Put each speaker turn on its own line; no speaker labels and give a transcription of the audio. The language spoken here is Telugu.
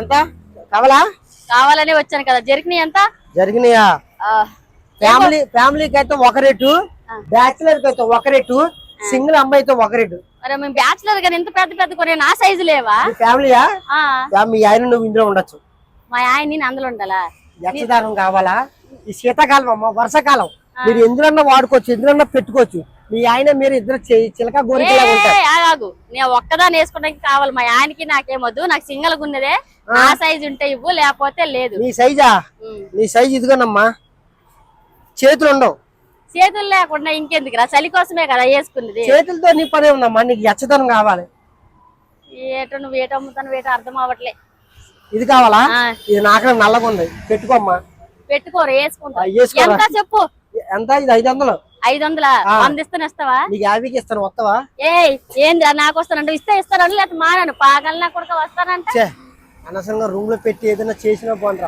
ఎంత? కావాలా?
కావాలనే వచ్చాను కదా. జరిగినాయి ఎంత?
జరిగినాయా? ఫ్యామిలీ ఫ్యామిలీకి అయితే ఒక రేటు బ్యాచులర్కి అయితే ఒక రేటు సింగిల్ అమ్మాయి అయితే ఒక రేటు.
మరి మేము బ్యాచులర్ గాని ఇంత పెద్ద పెద్ద కొనే నా సైజు లేవా?
ఫ్యామిలీయా? మీ ఆయన నువ్వు ఇందులో ఉండొచ్చు.
మా ఆయన నేను అందులో ఉండాలా?
యక్షదానం కావాలా? ఈ శీతాకాలం అమ్మ వర్షాకాలం. మీరు ఎందులన్నా వాడుకోవచ్చు ఎందులన్నా పెట్టుకోవచ్చు. మీ ఆయన మీరు ఇద్దరు చిలక గోరికలా ఉంటారు.
ఏ, ఆగాగు నేను ఒక్కదాన్ని వేసుకోవడానికి కావాలి. మా ఆయనకి నాకేమొద్దు నాకు సింగల్ ఉన్నదే. ఆ. సైజు ఉంటే ఇవ్వు లేకపోతే లేదు.
నీ సైజా. నీ సైజ్ ఇదిగోనమ్మా. చేతులు ఉండవు.
చేతులు లేకుండా ఇంకెందుకురా? చలి కోసమే కదా వేసుకున్నది.
చేతులతో నీ పనే ఉందమ్మా. నీకు యక్షదనం కావాలి.
ఏటో నువ్వు ఏటో అమ్ముతాను ఏటో అర్థం అవ్వట్లే.
ఇది కావాలా? ఇది నాకు నల్లగా ఉంది పెట్టుకోమ్మా.
పెట్టుకోరు వేసుకుంటా. ఎంత చెప్పు?
ఎంత? ఇది ఐదు వందలు.
ఐదు వందల వంద ఇస్తాను ఇస్తావా
నీకు యాభైకి ఇస్తాను వస్తావా?
ఏయ్ ఏందిరా నాకు వస్తానంటే ఇస్తే ఇస్తాను లేకపోతే మానాను పాగలనా కొడుక వస్తానంట.
అనవసరంగా రూమ్లో పెట్టి ఏదైనా చేసినా బాగుంటారా